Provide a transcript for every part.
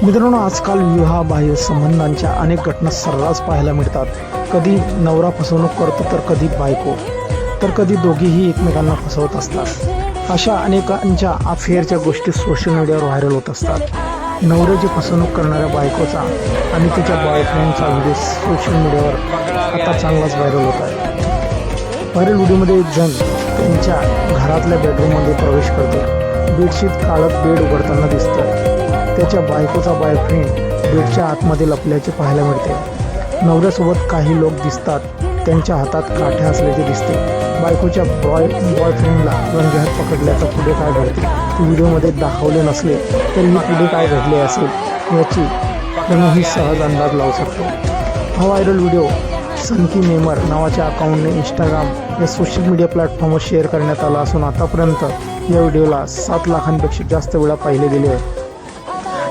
मित्रांनो आजकाल विवाहबाह्य संबंधांच्या अनेक घटना सर्रास पाहायला मिळतात. कधी नवरा फसवणूक करतो तर कधी बायको. तर कधी दोघेही एकमेकांना फसवत असतात. अशा अनेकांच्या अफेअरच्या गोष्टी सोशल मीडियावर व्हायरल होत असतात. नवऱ्याची फसवणूक करणाऱ्या बायकोचा आणि तिच्या बॉयफ्रेंडचा व्हिडिओ सोशल मीडियावर आता चांगलाच व्हायरल होत आहे. व्हायरल व्हिडिओमध्ये एक जण त्यांच्या घरातल्या बेडरूममध्ये प्रवेश करतो. बेडशीट काढत बेड उघडताना दिसतं त्याच्या बायकोचा बॉयफ्रेंड बेडच्या आतमध्ये लपल्याचे पाहायला मिळते. नवऱ्यासोबत काही लोक दिसतात. त्यांच्या हातात काठ्या असल्याचे दिसते. बायकोच्या बॉय बॉयफ्रेंडला रंगेहात पकडल्याचं पुढे काय घडते? ते व्हिडिओमध्ये दाखवले नसले तरीही पुढे काय घडले असेल याची कोणीही सहज अंदाज लावू शकतो. हा व्हायरल व्हिडिओ सनकी मेमर नावाच्या अकाउंटने इंस्टाग्राम या सोशल मीडिया प्लॅटफॉर्मवर शेअर करण्यात आला असून आतापर्यंत या व्हिडिओला सात लाखांपेक्षा जास्त वेळा पाहिले गेले आहे.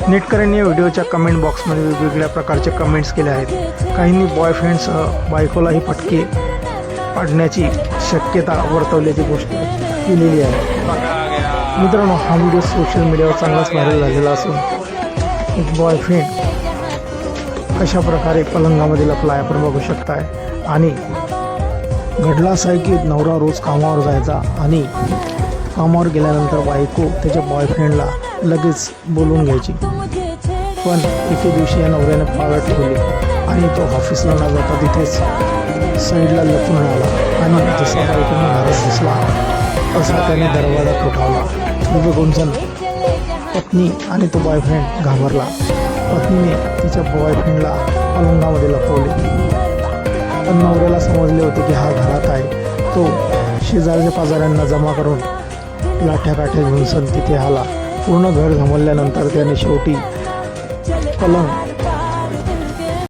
नेटकऱ्यांनी या व्हिडिओच्या कमेंट बॉक्समध्ये वेगवेगळ्या प्रकारचे कमेंट्स केले आहेत. काहींनी बॉयफ्रेंडसह बायकोलाही फटके पाडण्याची शक्यता वर्तवल्याची गोष्ट केलेली आहे. मित्रांनो हा व्हिडिओ सोशल मीडियावर चांगलाच व्हायरल झालेला असून एक बॉयफ्रेंड कशा प्रकारे पलंगामध्ये लपला आहे आपण बघू शकताय. आणि घडला असा आहे की नवरा रोज कामावर जायचा आणि कामावर गेल्यानंतर बायको त्याच्या बॉयफ्रेंडला लगेच बोलवून घ्यायची. पण एके दिवशी या नवऱ्याने पाळत ठेवली आणि तो ऑफिसला न जाता तिथेच साईडला लपून राहिला आणि जसा बायकोने नाराज दिसला. तसा त्याने दरवाजा ठोठावला. हे बघून पत्नी आणि तो बॉयफ्रेंड घाबरला. पत्नीने तिच्या बॉयफ्रेंडला पलंगामध्ये लपवले. पण नवऱ्याला समजले होते की हा घरात आहे. तो शेजारच्या पाजाऱ्यांना जमा करून लाठ्या काठ्या घेऊन सन तिथे आला. पूर्ण घर घमरल्यानंतर त्याने शेवटी पलंग